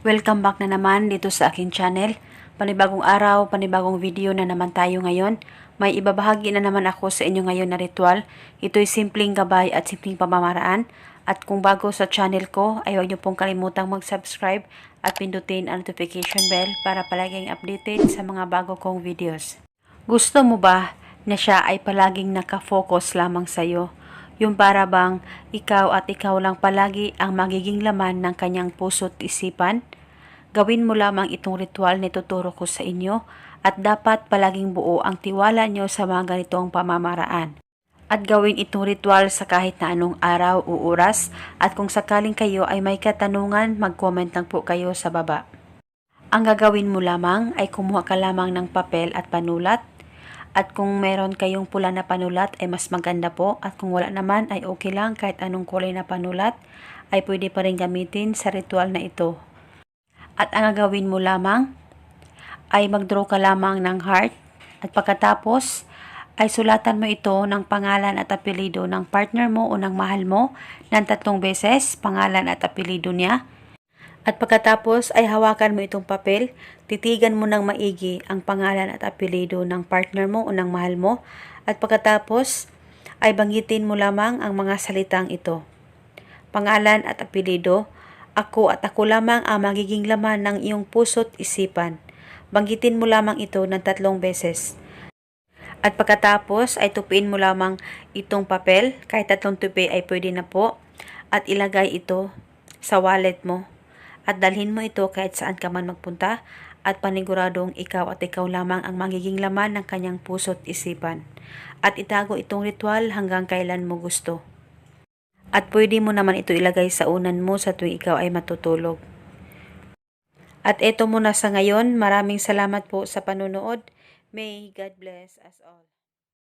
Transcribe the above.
Welcome back na naman dito sa aking channel. Panibagong araw, panibagong video na naman tayo ngayon. May ibabahagi na naman ako sa inyo ngayon na ritual. Ito'y simpleng gabay at simpleng pamamaraan. At kung bago sa channel ko, ay huwag niyo pong kalimutang mag-subscribe at pindutin ang notification bell para palaging updated sa mga bago kong videos. Gusto mo ba na siya ay palaging nakafocus lamang sa'yo? Yung para bang ikaw at ikaw lang palagi ang magiging laman ng kanyang puso't isipan? Gawin mo lamang itong ritual na ituturo ko sa inyo at dapat palaging buo ang tiwala nyo sa mga ganitong pamamaraan. At gawin itong ritual sa kahit na anong araw o oras at kung sakaling kayo ay may katanungan, mag-comment lang po kayo sa baba. Ang gagawin mo lamang ay kumuha ka lamang ng papel at panulat at kung meron kayong pula na panulat ay mas maganda po at kung wala naman ay okay lang kahit anong kulay na panulat ay pwede pa rin gamitin sa ritual na ito. At ang gagawin mo lamang ay mag-draw ka lamang ng heart at pagkatapos ay sulatan mo ito ng pangalan at apelido ng partner mo o ng mahal mo ng tatlong beses, pangalan at apelido niya. At pagkatapos ay hawakan mo itong papel, titigan mo ng maigi ang pangalan at apelido ng partner mo o ng mahal mo. At pagkatapos ay banggitin mo lamang ang mga salitang ito. Pangalan at apelido, ako at ako lamang ang magiging laman ng iyong puso't isipan. Banggitin mo lamang ito ng tatlong beses. At pagkatapos ay tupiin mo lamang itong papel, kahit tatlong tupi ay pwede na po, at ilagay ito sa wallet mo. At dalhin mo ito kahit saan ka man magpunta at paniguradong ikaw at ikaw lamang ang magiging laman ng kanyang puso't isipan. At itago itong ritual hanggang kailan mo gusto. At pwede mo naman ito ilagay sa unan mo sa tuwing ikaw ay matutulog. At eto muna sa ngayon, maraming salamat po sa panunood. May God bless us all.